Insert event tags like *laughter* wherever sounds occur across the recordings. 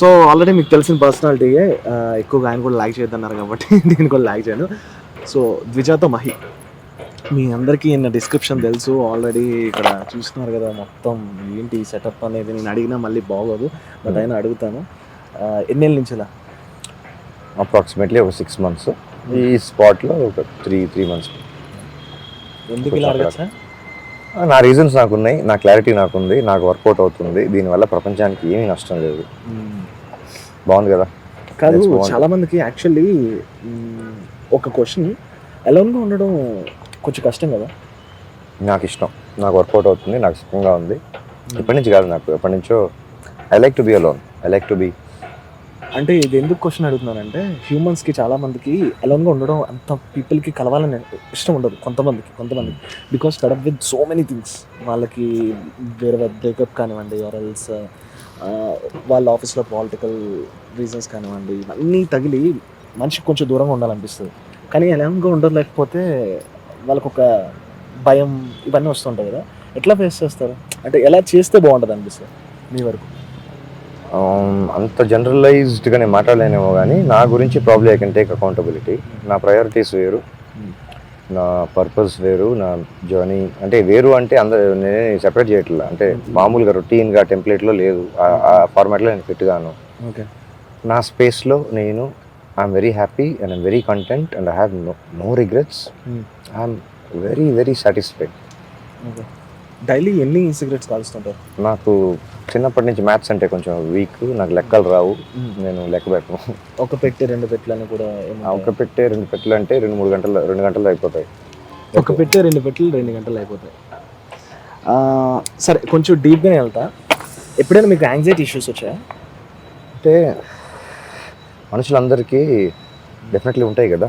So already మీకు తెలిసిన పర్సనాలిటీయే ఎక్కువగా ఆయన కూడా లైక్ చేయొద్దన్నారు కాబట్టి *laughs* నేను కూడా లైక్ చేయను. సో ద్విజాతో మహి. మీ అందరికీ ఈయన డిస్క్రిప్షన్ తెలుసు. ఆల్రెడీ ఇక్కడ చూస్తున్నారు కదా మొత్తం ఏంటి సెటప్ అనేది. నేను అడిగినా మళ్ళీ బాగోదు. బట్ అయినా అడుగుతాను. ఎన్నేళ్ళ నుంచి ఇలా? అప్రాక్సిమేట్లీ ఒక సిక్స్ మంత్స్ ఈ స్పాట్లో ఒక త్రీ త్రీ మంత్స్ ఎందుకు ఇలా అడగచ్చా? నా రీజన్స్ నాకు ఉన్నాయి నా క్లారిటీ నాకు ఉంది నాకు వర్కౌట్ అవుతుంది. దీనివల్ల ప్రపంచానికి ఏమీ నష్టం లేదు. బాగుంది కదా. కాదు. చాలా మందికి యాక్చువల్లీ ఒక క్వశ్చన్ అలోన్గా ఉండడం కొంచెం కష్టం కదా? నాకు ఇష్టం. నాకు వర్కౌట్ అవుతుంది నాకు సుఖంగా ఉంది. ఎప్పటి నుంచి కాదు నాకు ఎప్పటి నుంచో I like to be alone I like to be అంటే ఇది ఎందుకు క్వశ్చన్ అడుగుతున్నానంటే హ్యూమన్స్కి చాలా మందికి అలోన్గా ఉండడం అంత పీపుల్కి కలవాలని ఇష్టం ఉండదు కొంతమందికి కొంతమందికి. Because caught up with so many things వాళ్ళకి వేరే బ్రేకప్ కానివ్వండి ఆర్ఎల్స్ వాళ్ళ ఆఫీస్లో పాలిటికల్ రీజన్స్ కానివ్వండి అన్నీ తగిలి మనిషికి కొంచెం దూరంగా ఉండాలనిపిస్తుంది. కానీ అలోన్గా ఉండలేకపోతే వాళ్ళకు ఒక భయం ఇవన్నీ వస్తుంటాయి కదా. ఎట్లా ఫేస్ చేస్తారు? అంటే ఎలా చేస్తే బాగుంటుంది అనిపిస్తుంది మీ వరకు? Um, అంత జనరలైజ్డ్గా నేను మాట్లాడలేనేమో కానీ నా గురించి probably I can take accountability నా ప్రయారిటీస్ వేరు. నా పర్పస్ వేరు నా జర్నీ అంటే వేరు అంటే అందరు నేనే సెపరేట్ చేయట్లేదు అంటే మామూలుగా రొటీన్గా టెంప్లెట్లో లేదు. ఆ- ఫార్మాట్లో నేను ఫిట్గాను ఓకే. నా స్పేస్లో నేను I'm very happy and I'm very content and I have no no regrets. I'm very very satisfied okay. Daily ఎన్ని సిగరెట్స్ కాలుస్తుంటారు? నాకు చిన్నప్పటి నుంచి మ్యాథ్స్ అంటే కొంచెం వీక్ నాకు లెక్కలు రావు. నేను లెక్క పెట్టను. ఒక పెట్టి రెండు పెట్టలని కూడా ఒక పెట్టే రెండు పెట్టెలు అంటే రెండు మూడు గంటలు రెండు గంటలు అయిపోతాయి. ఒక పెట్టే రెండు పెట్టెలు రెండు గంటలు అయిపోతాయి. సరే కొంచెం డీప్గానే వెళ్తా. ఎప్పుడైనా మీకు యాంగ్జైటీ ఇష్యూస్ వచ్చాయా? అంటే మనుషులందరికీ డెఫినెట్లీ ఉంటాయి కదా.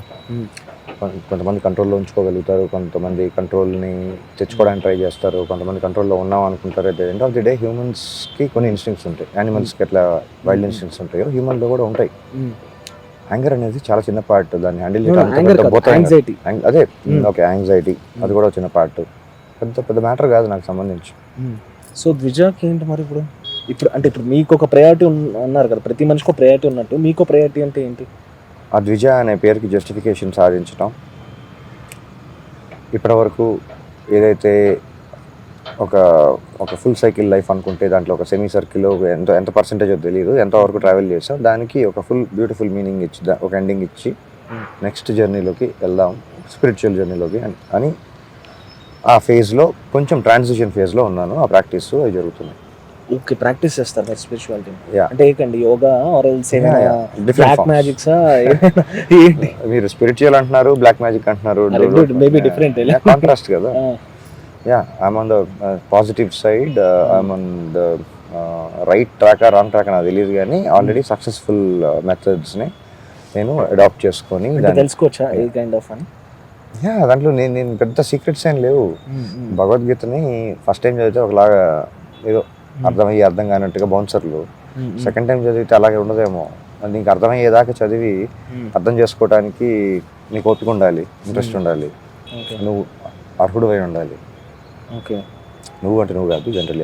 కొంతమంది కంట్రోల్లో ఉంచుకోగలుగుతారు కొంతమంది కంట్రోల్ని తెచ్చుకోవడానికి ట్రై చేస్తారు కొంతమంది కంట్రోల్లో ఉన్నాం అనుకుంటారు. The end of the day హ్యూమన్స్కి కొన్ని ఇన్స్టింక్ట్స్ ఉంటాయి. యానిమల్స్కి ఎట్లా వైల్డ్ ఇన్స్టింక్ట్స్ ఉంటాయో హ్యూమన్లో కూడా ఉంటాయి. యాంగర్ అనేది చాలా చిన్న పార్ట్ దాన్ని హ్యాండిల్ అదే Hmm. ఓకే యాంగ్జైటీ అది కూడా చిన్న పార్ట్ పెద్ద పెద్ద మ్యాటర్ కాదు నాకు సంబంధించి. సో ద్విజాకి ఏంటి మరి ఇప్పుడు? ఇప్పుడు అంటే ఇప్పుడు మీకు ఒక ప్రయారిటీ అన్నారు కదా ప్రతి మనిషికి ఒక ప్రయారిటీ ఉన్నట్టు మీకు ప్రయారిటీ అంటే ఏంటి? ఆ ద్విజ అనే పేరుకి జస్టిఫికేషన్ సాధించడం ఇప్పటివరకు ఏదైతే ఒక ఒక ఫుల్ సైకిల్ లైఫ్ అనుకుంటే దాంట్లో ఒక సెమీ సర్కిల్ ఎంత ఎంత పర్సెంటేజ్ తెలియదు ఎంతవరకు ట్రావెల్ చేసాం దానికి ఒక ఫుల్ బ్యూటిఫుల్ మీనింగ్ ఇచ్చి ఒక ఎండింగ్ ఇచ్చి Hmm. నెక్స్ట్ జర్నీలోకి వెళ్దాం. స్పిరిచువల్ జర్నీలోకి అని- అని ఆ ఫేజ్లో కొంచెం ట్రాన్సిషన్ ఫేజ్లో ఉన్నాను. ఆ ప్రాక్టీస్ అవి జరుగుతున్నాయి. ఓకే ప్రాక్టీస్ చేస్తారు మీరు స్పిరిచువాలిటీ. అంటే ఏంటండి యోగా ఆర్ బ్లాక్. మ్యాజిక్సా ఏంటి? మీరు స్పిరిచువల్ అంటున్నారు బ్లాక్ మ్యాజిక్ అంటున్నారు మేబీ డిఫరెంట్ కాంట్రాస్ట్ కదా. Uh, positive side. Uh, I'm on the uh, right track or wrong track నాకు తెలియదు కానీ ఆల్రెడీ సక్సెస్ఫుల్ మెథడ్స్ని నేను అడాప్ట్ చేసుకొని తెలుసుకోవచ్చా ఏ కైండ్ ఆఫ్ అని? Yeah, దాంట్లో నేను నేను పెద్ద సీక్రెట్స్ ఏం లేవు. భగవద్గీతని ఫస్ట్ టైం చదివితే ఒకలాగా ఏదో అర్థమయ్యి అర్థం కానట్టుగా బౌన్సర్లు. సెకండ్ టైం చదివితే అలాగే ఉండదేమో. అది నీకు అర్థమయ్యేదాకా చదివి అర్థం చేసుకోవడానికి నీకు ఓపిక ఉండాలి ఇంట్రెస్ట్ ఉండాలి. నువ్వు అర్హుడు అయి ఉండాలి. ఓకే. నువ్వు అంటే నువ్వు కాదు జనరల్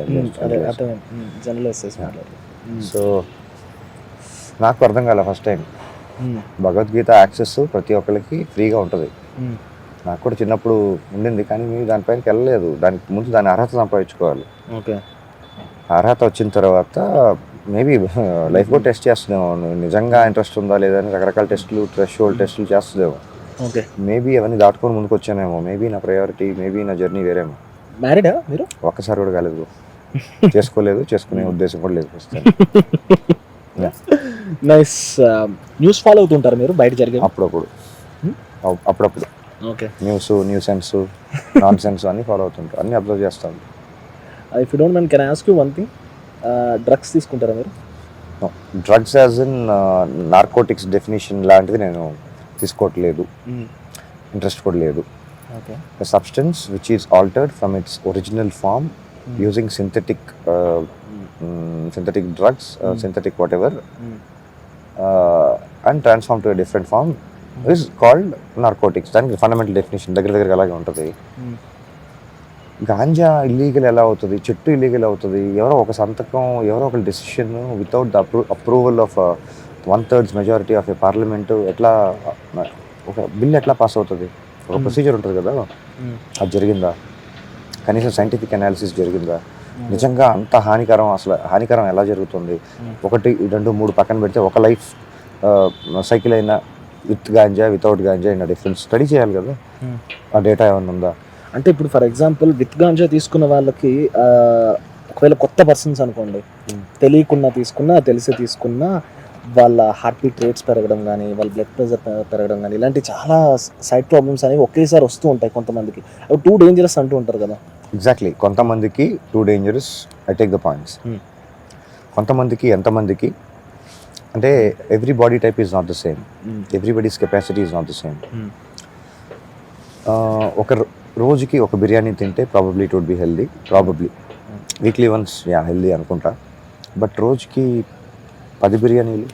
సో నాకు అర్థం కాలే ఫస్ట్ టైం భగవద్గీత యాక్సెస్ ప్రతి ఒక్కరికి ఫ్రీగా ఉంటుంది. నాకు కూడా చిన్నప్పుడు ఉండింది కానీ మేము దానిపైనకి వెళ్ళలేదు. దానికి ముందు దాని అర్హత సంపాదించుకోవాలి. ఓకే. అర్హత వచ్చిన తర్వాత మేబీ లైఫ్ కూడా టెస్ట్ నువ్వు నిజంగా ఇంట్రెస్ట్ ఉందా లేదా అని రకరకాల టెస్టులు ట్రెష్ హోల్డ్ టెస్టులు చేస్తుందేమో. ఓకే. మేబీ అవన్నీ దాటుకొని ముందుకు వచ్చానేమో మేబీ నా ప్రయారిటీ మేబీ నా జర్నీ వేరేమో. మ్యారీడా మీరు? ఒక్కసారి కూడా కాలేదు చేసుకోలేదు చేసుకునే ఉద్దేశం కూడా లేదు. నైస్ న్యూస్ ఫాలో అవుతుంటారు మీరు? బయట జరిగే అప్పుడప్పుడు. Hmm? అప్- అప్పుడప్పుడు. Okay news new sense nonsense అన్ని ఫాలో అవుతుంటారు. అన్ని అబ్జర్వ్ చేస్తాను I you don't mind can ask you one thing drugs తీసుకుంటారా మీరు? Drugs as in narcotics definition లాంటిది నేను తీసుకోవట్లేదు. ఇంట్రెస్ట్ కూడా లేదు. Okay substance which is altered from its original form using synthetic synthetic drugs synthetic whatever and transform to different form is called narcotics దానికి fundamental definition దగ్గర దగ్గర అలాగే ఉంటుంది. గాంజా ఇల్లీగల్ ఎలా అవుతుంది? చెట్టు ఇల్లీగల్ అవుతుంది? ఎవరో ఒక సంతకం ఎవరో ఒక decision without the appro approval of one thirds majority of a parliament ఎట్లా uh, ఒక బిల్ ఎట్లా పాస్ అవుతుంది? ఒక ప్రొసీజర్ ఉంటుంది కదా? అది జరిగిందా? కనీసం సైంటిఫిక్ అనాలిసిస్ జరిగిందా? నిజంగా అంత హానికరం అసలు హానికరం ఎలా జరుగుతుంది? ఒకటి రెండు మూడు పక్కన పెడితే ఒక లైఫ్ సైకిల్ అయినా విత్ గాంజా వితౌట్ గాంజా అయినా డిఫరెన్స్ స్టడీ చేయాలి కదా? ఆ డేటా ఏమైనా ఉందా? అంటే ఇప్పుడు ఫర్ ఎగ్జాంపుల్ విత్ గాంజా తీసుకున్న వాళ్ళకి ఒకవేళ కొత్త పర్సన్స్ అనుకోండి Hmm. తెలియకుండా తీసుకున్నా తెలిసి తీసుకున్నా వాళ్ళ హార్ట్ బీట్ రేట్స్ పెరగడం కానీ వాళ్ళ బ్లడ్ ప్రెషర్ పెరగడం కానీ ఇలాంటి చాలా సైడ్ ప్రాబ్లమ్స్ అనేవి ఒకేసారి వస్తూ ఉంటాయి కొంతమందికి. అవి టూ డేంజరస్ అంటూ ఉంటారు కదా. ఎగ్జాక్ట్లీ కొంతమందికి too dangerous I take the points. కొంతమందికి ఎంతమందికి అంటే every body type is not the same everybody's capacity is not the same. ఒక రోజుకి ఒక బిర్యానీ తింటే probably it would be healthy probably weekly once yeah healthy అనుకుంటా. బట్ రోజుకి పది బిర్యానీలు?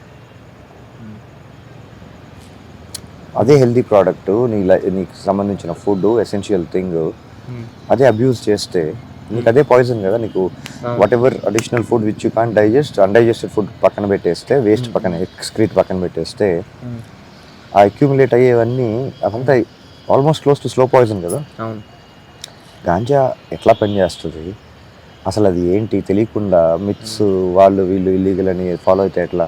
అదే హెల్దీ ప్రోడక్ట్ నీ లై నీకు సంబంధించిన ఫుడ్ ఎసెన్షియల్ థింగ్ అదే అబ్యూస్ చేస్తే నీకు అదే పాయిజన్ కదా నీకు. Whatever additional food which you can digest undigested food పక్కన పెట్టేస్తే వేస్ట్ పక్కన ఎక్స్క్రీట్ పక్కన పెట్టేస్తే ఆ అక్యూములేట్ అయ్యేవన్నీ అవంతా almost close to slow poison కదా? అవును. గాంజా ఎట్లా పనిచేస్తుంది అసలు అది ఏంటి? తెలియకుండా మిత్స్ వాళ్ళు వీళ్ళు ఇల్లీగల్ అని ఫాలో అయితే ఎట్లా?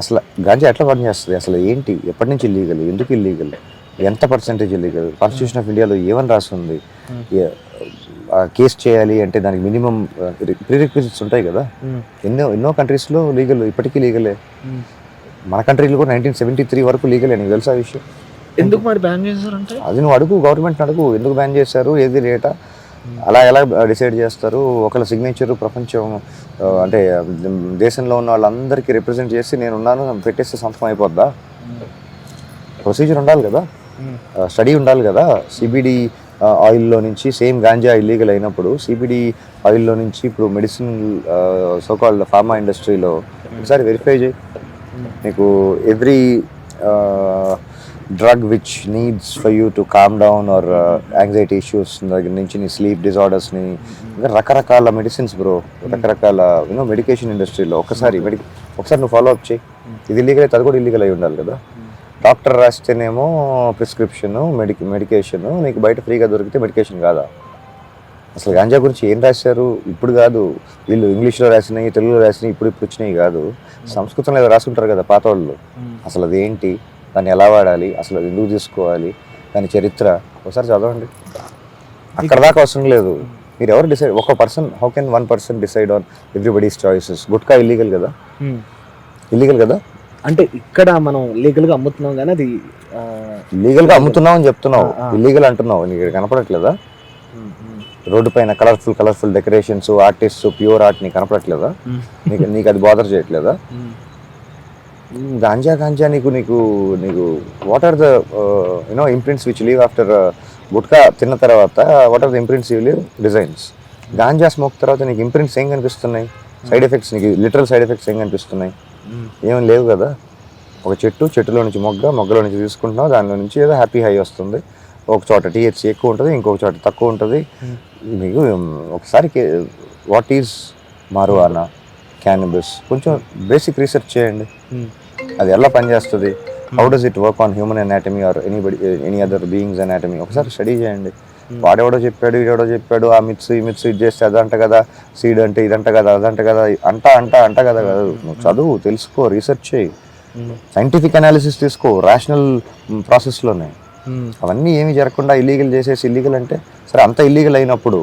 అసలు గాంజా ఎట్లా పనిచేస్తుంది అసలు ఏంటి? ఎప్పటి నుంచి ఇల్లీగల్ ఎందుకు ఇల్లీగల్ ఎంత పర్సెంటేజ్ ఇల్లీగల్ కాన్స్టిట్యూషన్ ఆఫ్ ఇండియాలో ఏమని రాస్తుంది కేసు చేయాలి అంటే దానికి మినిమం ప్రీరిక్విజిట్స్ ఉంటాయి కదా? ఎన్నో ఎన్నో కంట్రీస్లో లీగల్ ఇప్పటికీ లీగలే మన కంట్రీలో కూడా నైన్టీన్ సెవెంటీ త్రీ వరకు లీగలే నీకు తెలుసా ఆ విషయం? ఎందుకు మరి బ్యాన్ చేశారంటే? అది నువ్వు అడుగు గవర్నమెంట్ అడుగు. ఎందుకు బ్యాన్ చేశారు ఏది రేటా అలా ఎలా డిసైడ్ చేస్తారు? ఒకళ్ళ సిగ్నేచర్ ప్రపంచం అంటే దేశంలో ఉన్న వాళ్ళందరికీ రిప్రజెంట్ చేసి నేను ఉన్నాను పెట్టేస్తే సంతకం అయిపోద్దా? ప్రొసీజర్ ఉండాలి కదా. స్టడీ ఉండాలి కదా. సిబిడి ఆయిల్లో నుంచి సేమ్ గాంజా ఇల్లీగల్ అయినప్పుడు సిబిడి ఆయిల్లో నుంచి ఇప్పుడు మెడిసిన్ సోకాల్డ్ ఫార్మా ఇండస్ట్రీలో ఒకసారి వెరిఫై చేయి. నీకు every drug which needs for you to calm down or anxiety issues దగ్గర నుంచి నీ స్లీప్ డిజార్డర్స్ని రకరకాల మెడిసిన్స్ బ్రో రకరకాల యూనో మెడికేషన్ ఇండస్ట్రీలో ఒకసారి మెడి ఒకసారి నువ్వు ఫాలో అప్ చేయి. ఇది ఇల్లీగల్ అయితే అది కూడా ఇల్లీగల్ అయి ఉండాలి కదా. డాక్టర్ రాస్తేనేమో ప్రిస్క్రిప్షన్ మెడికి మెడికేషన్ నీకు బయట ఫ్రీగా దొరికితే మెడికేషన్ కాదా? అసలు గాంజా గురించి ఏం రాశారు? ఇప్పుడు కాదు. వీళ్ళు ఇంగ్లీష్లో రాసినాయి తెలుగులో రాసినాయి ఇప్పుడు ఇప్పుడు వచ్చినాయి కాదు. సంస్కృతంలో ఏదో రాసుకుంటారు కదా పాత వాళ్ళు. అసలు అదేంటి? దాన్ని ఎలా వాడాలి అసలు ఎందుకు తీసుకోవాలి దాని చరిత్ర. ఒకసారి చదవండి. అక్కడ దాకా అవసరం లేదు. మీరు ఎవరు డిసైడ్ ఒక person how can one person decide on everybody's choices gutka illegal కదా? ఇల్లీగల్ కదా? అంటే ఇక్కడ మనం లీగల్గా అమ్ముతున్నాం కానీ అది ఆ, ఇల్లీగల్గా అమ్ముతున్నావు అని చెప్తున్నావు. ఇల్లీగల్ అంటున్నావు. నీకు ఇక్కడ కనపడట్లేదా? రోడ్డు పైన colourful colourful decorations artist pure art నీకు కనపడట్లేదా? నీకు నీకు అది బాదర్ చేయట్లేదా? గాంజా గాంజా నీకు నీకు నీకు what are the you know imprints which leave after gutka తిన్న తర్వాత what are the imprints you leave designs ganja smoke తర్వాత నీకు ఇంప్రింట్స్ ఏం కనిపిస్తున్నాయి? సైడ్ ఎఫెక్ట్స్ నీకు లిటరల్ సైడ్ ఎఫెక్ట్స్ ఏం కనిపిస్తున్నాయి? ఏమీ లేవు కదా? ఒక చెట్టు చెట్టులో నుంచి మొగ్గ మొగ్గలో నుంచి తీసుకుంటున్నావు దానిలో నుంచి ఏదో హ్యాపీ హై వస్తుంది. ఒక చోట టీహెచ్సి ఎక్కువ ఉంటుంది ఇంకొక చోట తక్కువ ఉంటుంది. మీకు ఉమ్, ఒకసారి వాట్ ఈజ్ మారువానా క్యానిబస్ కొంచెం బేసిక్ రీసెర్చ్ చేయండి. అది ఎలా పనిచేస్తుంది? How does it work on human anatomy or anybody any other beings anatomy ఒకసారి స్టడీ చేయండి. వాడెవడో చెప్పాడు వీడెవడో చెప్పాడు ఆ మిత్స్ ఈ మిత్స్ ఇది చేస్తే అదంట కదా సీడ్ అంటే ఇదంట కదా అదంట కదా అంట అంట అంట కదా కాదు. నువ్వు చదువు తెలుసుకో రీసెర్చ్ చేయి. సైంటిఫిక్ అనాలిసిస్ తీసుకో రేషనల్ ప్రాసెస్లోనే అవన్నీ ఏమీ జరగకుండా ఇల్లీగల్ చేసేసి ఇల్లీగల్ అంటే సరే అంత ఇల్లీగల్ అయినప్పుడు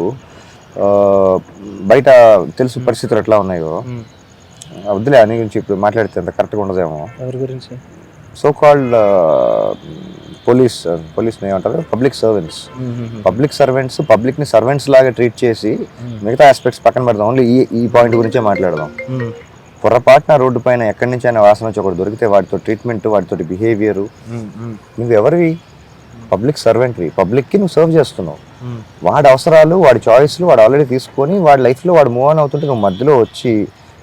బయట తెలుసు పరిస్థితులు ఎట్లా ఉన్నాయో వద్దులే అని గురించి ఇప్పుడు మాట్లాడితే అంత కరెక్ట్గా ఉండదేమో. ఎవరి గురించి? సో కాల్డ్ పోలీస్ పోలీస్ ఏమంటారు? పబ్లిక్ సర్వెంట్స్ పబ్లిక్ సర్వెంట్స్ పబ్లిక్ని సర్వెంట్స్ లాగా ట్రీట్ చేసి మిగతా ఆస్పెక్ట్స్ పక్కన పెడదాం. ఓన్లీ ఈ ఈ పాయింట్ గురించే మాట్లాడదాం. పొరపాటున రోడ్డు పైన ఎక్కడి నుంచి అయినా వాసన వచ్చి ఒకటి దొరికితే వాటితో ట్రీట్మెంట్ వాటితో బిహేవియర్ నువ్వు ఎవరివి? పబ్లిక్ సర్వెంట్వి పబ్లిక్కి నువ్వు సర్వ్ చేస్తున్నావు. వాడి అవసరాలు వాడి చాయిస్లు వాడు ఆల్రెడీ తీసుకొని వాడి లైఫ్లో వాడు మూవ్ ఆన్ అవుతుంటే నువ్వు మధ్యలో వచ్చి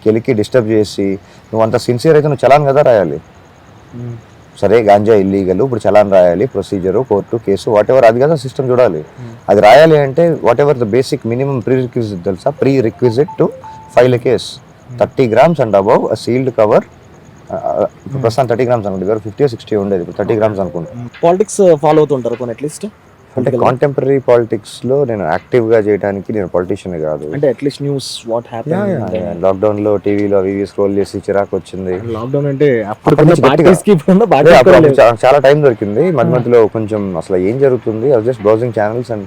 కెలికి డిస్టర్బ్ చేసి నువ్వు అంత సిన్సియర్ అయితే నువ్వు చలాన్ కదా రాయాలి. సరే గాంజా ఇల్లీగల్ ఇప్పుడు చలాన్ రాయాలి procedure court case whatever అది కదా సిస్టమ్ చూడాలి. అది రాయాలి అంటే whatever the basic minimum prerequisite తెలుసా prerequisite to file a case thirty grams and above sealed cover ప్రస్తుతం థర్టీ గ్రామ్స్ అనుకుంటే ఫిఫ్టీ సిక్స్టీ ఉండేది ఇప్పుడు థర్టీ గ్రామ్స్ అనుకుంటా. పాలిటిక్స్ ఫాలో అవుతుంటారు కొన్ని అట్లీస్ట్ అంటే కాంటెంపరీ పాలిటిక్స్లో నేను యాక్టివ్గా చేయడానికి నేను పొలిటీషియన్ కాదు. అంటే అట్లీస్ట్ న్యూస్ వాట్ హ్యాపీ లాక్డౌన్లో టీవీలో అవి స్క్రోల్ చేసి చిరాకు వచ్చింది. లాక్డౌన్ అంటే చాలా టైం దొరికింది. మధ్య మధ్యలో కొంచెం అసలు ఏం జరుగుతుంది? అది జస్ట్ బ్రౌజింగ్ ఛానల్స్ అండ్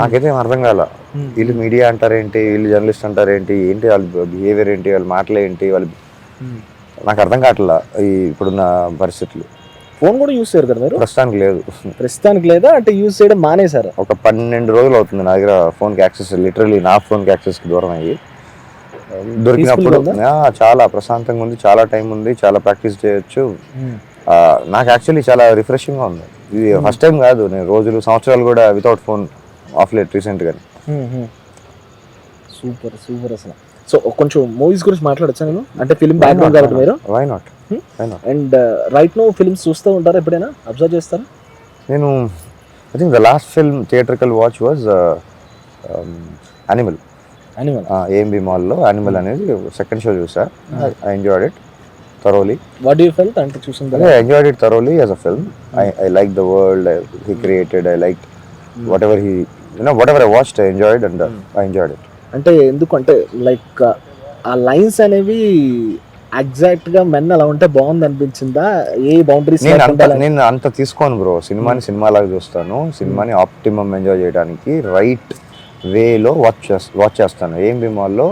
నాకైతే ఏం అర్థం కాల. వీళ్ళు మీడియా అంటారేంటి? వీళ్ళు జర్నలిస్ట్ అంటారేంటి? ఏంటి వాళ్ళ బిహేవియర్ ఏంటి? వాళ్ళ మాటలు ఏంటి వాళ్ళు నాకు అర్థం కావట్లా ఈ ఇప్పుడున్న పరిస్థితులు. ఫోన్ కూడా యూస్ చేయరు కదా మీరు? ప్రస్తుతానికి లేదు. ప్రస్తుతానికి లేదా? అంటే యూస్ చేయడం మానేశారు? ఒక పన్నెండు రోజులు అవుతుంది నా దగ్గర ఫోన్కి యాక్సెస్ లిటరలీ నా ఫోన్కి యాక్సెస్కి దూరం అయ్యి. దొరికినప్పుడు చాలా ప్రశాంతంగా ఉంది చాలా టైం ఉంది చాలా ప్రాక్టీస్ చేయొచ్చు. ఆ, నాకు యాక్చువల్లీ చాలా రిఫ్రెషింగ్గా ఉంది. ఇది ఫస్ట్ టైం కాదు నేను రోజులు సంవత్సరాలు కూడా వితౌట్ ఫోన్ ఆఫ్ లేట్ రీసెంట్గా సూపర్ సూపర్ అసలు. సో కొంచెం మూవీస్ గురించి మాట్లాడచ్చా నేను? అంటే ఫిల్మ్ బ్యాక్గ్రౌండ్ కాబట్టి మీరు? Hmm? Why not and right no films చూస్తూ ఉంటారా ఎప్పుడైనా? అబ్జర్వ్ చేస్తారా? నేను I think the last film theatrical watch was Animal Animal AMB మాల్లో అనిమల్ అనేది సెకండ్ షో చూసా. I enjoyed it thoroughly what you felt అంటే చూసిన I enjoyed it thoroughly as a film I like the world he created I like whatever he you know whatever I watched I enjoyed and I enjoyed it అంటే ఎందుకంటే like uh, ఆ lines అనేవి ఎగ్జాక్ట్గా men అలా ఉంటే బాగుంది అనిపించిందా ఏ boundaries నేను అంత నేను అంత తీసుకోను బ్రో సినిమాని సినిమా లాగా చూస్తాను. సినిమాని ఆప్టిమమ్ ఎంజాయ్ చేయడానికి రైట్ వేలో వాచ్ చేస్తా వాచ్ చేస్తాను. ఏం మాల్లో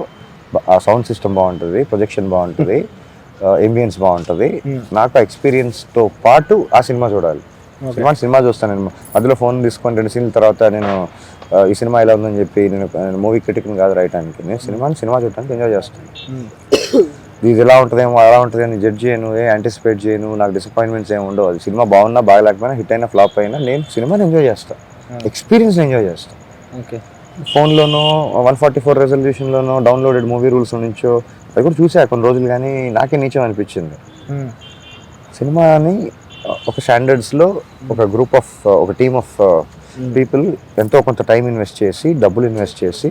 ఆ సౌండ్ సిస్టమ్ బాగుంటుంది ప్రొజెక్షన్ బాగుంటుంది ఎంబియన్స్ బాగుంటుంది. నాకు ఆ ఎక్స్పీరియన్స్తో పాటు ఆ సినిమా చూడాలి. సినిమా సినిమా చూస్తాను నేను. మధ్యలో ఫోన్ తీసుకొని రెండు సీన్ల తర్వాత నేను ఈ సినిమా ఇలా ఉందని చెప్పి నేను మూవీ క్రిటిక్ని కాదు రాయడానికి నేను సినిమాని సినిమా చూడటానికి ఎంజాయ్ చేస్తాను. *coughs* ఇది ఎలా ఉంటుందేమో అలా ఉంటుంది అని జడ్జ్ చేయను ఏ యాంటిసిపేట్ చేయను నాకు డిసప్పాయింట్మెంట్స్ ఏమి ఉండవు. అది సినిమా బాగున్నా బాగలేకపోయినా హిట్ అయినా ఫ్లాప్ అయినా నేను సినిమాని ఎంజాయ్ చేస్తాను ఎక్స్పీరియన్స్ ఎంజాయ్ చేస్తాను ఓకే. ఫోన్లోనో వన్ ఫార్టీ ఫోర్ రెజల్యూషన్లోనో డౌన్లోడెడ్ మూవీ రూల్స్ నుంచో అది కూడా చూసా కొన్ని రోజులు కానీ నాకే నీచం అనిపించింది. సినిమాని ఒక స్టాండర్డ్స్లో ఒక గ్రూప్ ఆఫ్ ఒక టీమ్ ఆఫ్ పీపుల్ ఎంతో కొంత టైం ఇన్వెస్ట్ చేసి డబ్బులు ఇన్వెస్ట్ చేసి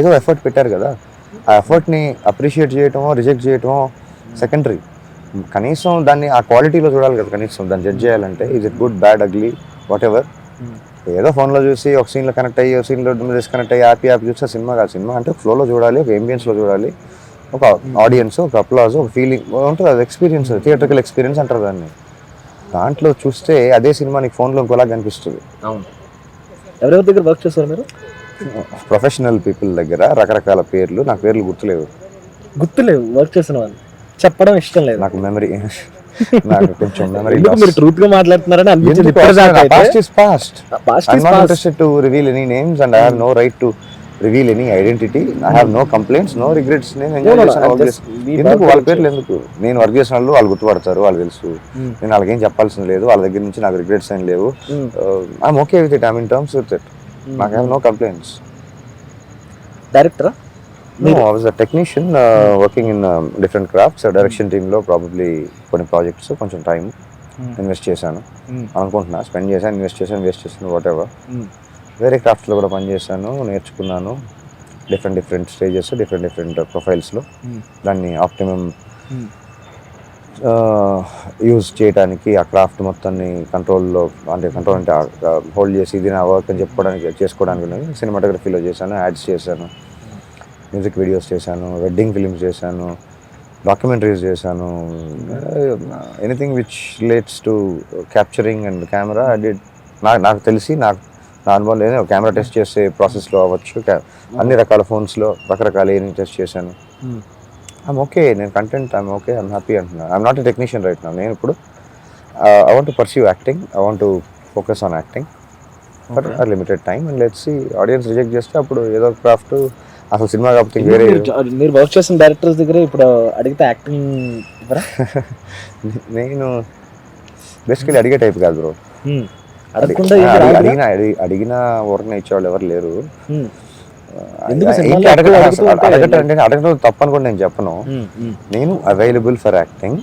ఏదో ఎఫర్ట్ పెట్టారు కదా. ఆ ఎఫర్ట్ని అప్రిషియేట్ చేయటమో రిజెక్ట్ చేయటమో సెకండరీ. కనీసం దాన్ని ఆ క్వాలిటీలో చూడాలి కదా కనీసం దాన్ని జడ్జ్ చేయాలంటే is it good bad ugly whatever ఏదో ఫోన్లో చూసి ఒక సీన్లో కనెక్ట్ అయ్యి ఒక సీన్లో డిస్కనెక్ట్ అయ్యి యాప్ యాప్ చూస్తే సినిమా కాదు. సినిమా అంటే ఫ్లోలో చూడాలి ఒక ఎంబియన్స్లో చూడాలి. ఒక ఆడియన్స్ ఒక అప్లాజ్ ఒక ఫీలింగ్ ఉంటుంది అది ఎక్స్పీరియన్స్ థియేటర్కల్ ఎక్స్పీరియన్స్ అంటారు దాన్ని. దాంట్లో చూస్తే అదే సినిమా నీకు ఫోన్లో ఇంకోలా కనిపిస్తుంది. అవును. ఎవరెవరి దగ్గర వర్క్ చేస్తారు మీరు? ప్రొఫెషనల్ పీపుల్ దగ్గర రకరకాల పేర్లు నాకు పేర్లు గుర్తులేవు. గుర్తులేవు వర్క్ చేసిన వాళ్ళు. చెప్పడం ఇష్టం లేదు. నాకు మెమరీ *laughs* నాకు కొంచెం మెమరీ మీరు ట్రూత్గా మాట్లాడుతున్నారని అనిపించింది past is past past I'm not interested to reveal any names and I have no right to reveal any identity. I have no complaints, no regrets. నేను no, చేశాను ఎందుకు? వాళ్ళ పేర్లు ఎందుకు? నేను వర్క్ చేసిన వాళ్ళు వాళ్ళు గుర్తుపడతారు వాళ్ళు తెలుసు. Hmm. నేను వాళ్ళకేం చెప్పాల్సింది లేదు వాళ్ళ దగ్గర నుంచి నాకు రిగ్రెట్స్ ఏం లేవు. I'm okay with it I'm in terms with it నాకు హ్యావ్ నో కంప్లైంట్స్ డైరెక్టరా No, I was a technician uh, working in um, different crafts. A direction team లో ప్రాబబ్లీ కొన్ని ప్రాజెక్ట్స్ కొంచెం టైం ఇన్వెస్ట్ చేశాను. అనుకుంటున్నా spend చేశాను invest చేశాను waste చేశాను వాట్ ఎవర్ వేరే క్రాఫ్ట్స్లో కూడా పనిచేశాను నేర్చుకున్నాను. Different different stages different different ప్రొఫైల్స్లో దాన్ని ఆప్టిమమ్ యూజ్ చేయడానికి ఆ క్రాఫ్ట్ మొత్తాన్ని కంట్రోల్లో అంటే కంట్రోల్ అంటే హోల్డ్ చేసి ఇది నా వర్క్ అని చెప్పుకోవడానికి చేసుకోవడానికి సినిమాటోగ్రఫీలో చేశాను యాడ్స్ చేశాను మ్యూజిక్ వీడియోస్ చేశాను వెడ్డింగ్ ఫిలిమ్స్ చేశాను డాక్యుమెంటరీస్ చేశాను anything which relates to capturing and camera did నాకు నాకు తెలిసి నాకు నా అనుభవం లేదు కెమెరా టెస్ట్ చేసే ప్రాసెస్లో అవ్వచ్చు అన్ని రకాల ఫోన్స్లో రకరకాల ఏమి టెస్ట్ చేశాను. Hmm. ఐమ్ ఓకే నేను content I'm okay I'm happy అంటున్నాను. I'm not a technician right నా నేను ఇప్పుడు I want perceive acting I want focus on acting but limited time and let's audience reject చేస్తే అప్పుడు ఏదో క్రాఫ్ట్ అసలు సినిమా కాకపోతే వేరే మీరు- వర్క్ చేసిన డైరెక్టర్స్ దగ్గర ఇప్పుడు అడిగితే యాక్టింగ్ *laughs* నేను బేసికలీ అడిగే టైప్ కాదు బ్రో? అడిగిన అడిగి- అడిగిన వర్క్ ఇచ్చేవాళ్ళు ఎవరు లేరు. Hmm. అడగడం తప్పు అనుకోండి నేను చెప్పను. Hmm, hmm. నేను available for acting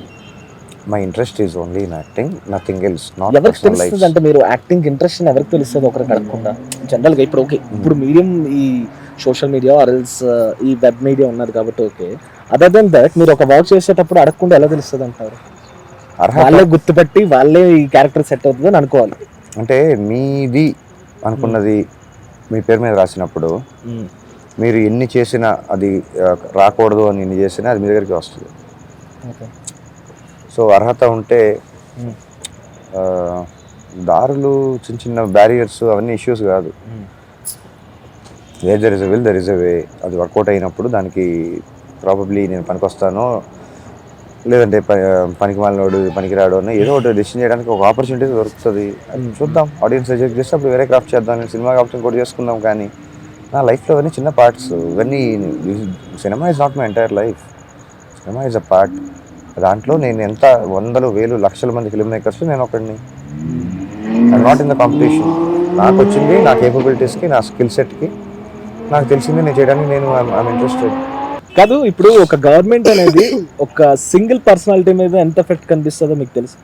my interest is only in acting nothing else not ఎవరికి తెలుస్తుంది అంటే మీరు యాక్టింగ్ ఇంట్రెస్ట్ ఎవరికి తెలుస్తుంది ఒకరికి అడగకుండా? జనరల్గా ఇప్పుడు ఓకే ఇప్పుడు మీడియం ఈ సోషల్ మీడియా ఆర్ఎల్స్ ఈ వెబ్ మీడియా ఉన్నది కాబట్టి ఓకే అదర్ దెన్ దట్ మీరు ఒక వర్క్ చేసేటప్పుడు అడగకుండా ఎలా తెలుస్తుంది అంటారు? వాళ్ళే గుర్తుపెట్టి వాళ్ళే ఈ క్యారెక్టర్ సెట్ అవుతుంది అని అనుకోవాలి. అంటే మీది అనుకున్నది మీ పేరు మీద రాసినప్పుడు మీరు ఎన్ని చేసినా అది రాకూడదు అని ఎన్ని చేసినా అది మీ దగ్గరికి వస్తుంది. సో అర్హత ఉంటే దారులు చిన్న చిన్న బ్యారియర్స్ అవన్నీ ఇష్యూస్ కాదు. A there is a will there is a way అది వర్కౌట్ అయినప్పుడు దానికి ప్రాబబ్లీ నేను పనికొస్తానో లేదంటే ప- పనికి మాలినోడు పనికిరాడు అని ఏదో ఒకటి డెసిషన్ చేయడానికి ఒక ఆపర్చునిటీ దొరుకుతుంది. అది చూద్దాం. ఆడియన్స్ రిజెక్ట్ చేస్తే అప్పుడు వేరే క్రాఫ్ట్ చేద్దాం నేను సినిమా కాబట్టి ఇంకోటి చేసుకుందాం కానీ నా లైఫ్లో అవన్నీ చిన్న పార్ట్స్ ఇవన్నీ cinema is not my entire life cinema is a part దాంట్లో నేను ఎంత వందలు వేలు లక్షల మంది ఫిల్మ్ మేకర్స్ నేను ఒకడిని. I not in the competition నాకు వచ్చింది నా కేపబిలిటీస్కి నా స్కిల్ సెట్కి నాకు తెలిసింది నేను చేయడానికి నేను ఐఎమ్ ఇంట్రెస్టెడ్ కాదు ఇప్పుడు ఒక గవర్నమెంట్ అనేది ఒక సింగిల్ పర్సనాలిటీ మీద ఎంత ఎఫెక్ట్ కనిపిస్తుందో మీకు తెలుసు?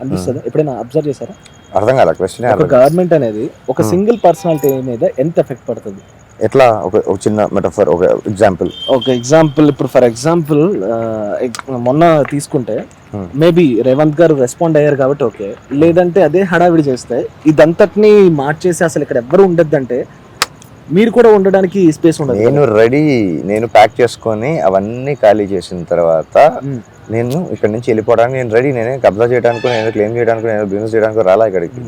అనిపిస్తుందా? ఎప్పుడైనా అబ్జర్వ్ చేశారా? అర్థం కాల? క్వశ్చన్ ఒక గవర్నమెంట్ అనేది ఒక సింగిల్ పర్సనాలిటీ మీద ఎంత ఎఫెక్ట్ పడుతుంది? ఎట్లా? ఒక చిన్న మెటఫర్ ఒక ఎగ్జాంపుల్ ఒక ఎగ్జాంపుల్ ఇప్పుడు ఫర్ ఎగ్జాంపుల్ మొన్న తీసుకుంటే Hmm. మేబీ రేవంత్ గారు రెస్పాండ్ అయ్యారు కాబట్టి ఓకే లేదంటే అదే హడావిడి చేస్తే ఇదంతటిని మార్చేసి అసలు ఇక్కడ ఎవ్వరు ఉండద్దంటే మీరు కూడా ఉండడానికి స్పేస్ ఉండదు నేను రెడీ నేను ప్యాక్ చేసుకొని అవన్నీ ఖాళీ చేసిన తర్వాత. నేను ఇక్కడ నుంచి వెళ్ళిపోవడానికి నేను రెడీ నేనే కబ్జా చేయడానికి నేను క్లెయిమ్ చేయడానికి నేను బిజినెస్ చేయడానికి రాలా ఇక్కడికి.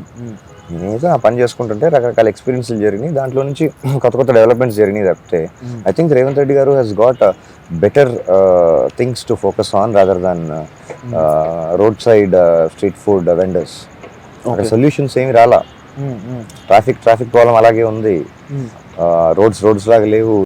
నేనేదో ఆ పని చేసుకుంటుంటే రకరకాల ఎక్స్పీరియన్స్లు జరిగినాయి దాంట్లో నుంచి కొత్త కొత్త డెవలప్మెంట్స్ జరిగినాయి తప్పితే. I think Revanth Reddy garu he's got better things to focus on rather than road side street food vendors. Solutions ఏమి రాలా. ట్రాఫిక్ ట్రాఫిక్ ప్రాబ్లం అలాగే ఉంది. రోడ్స్ రోడ్స్ లాగా లేవు.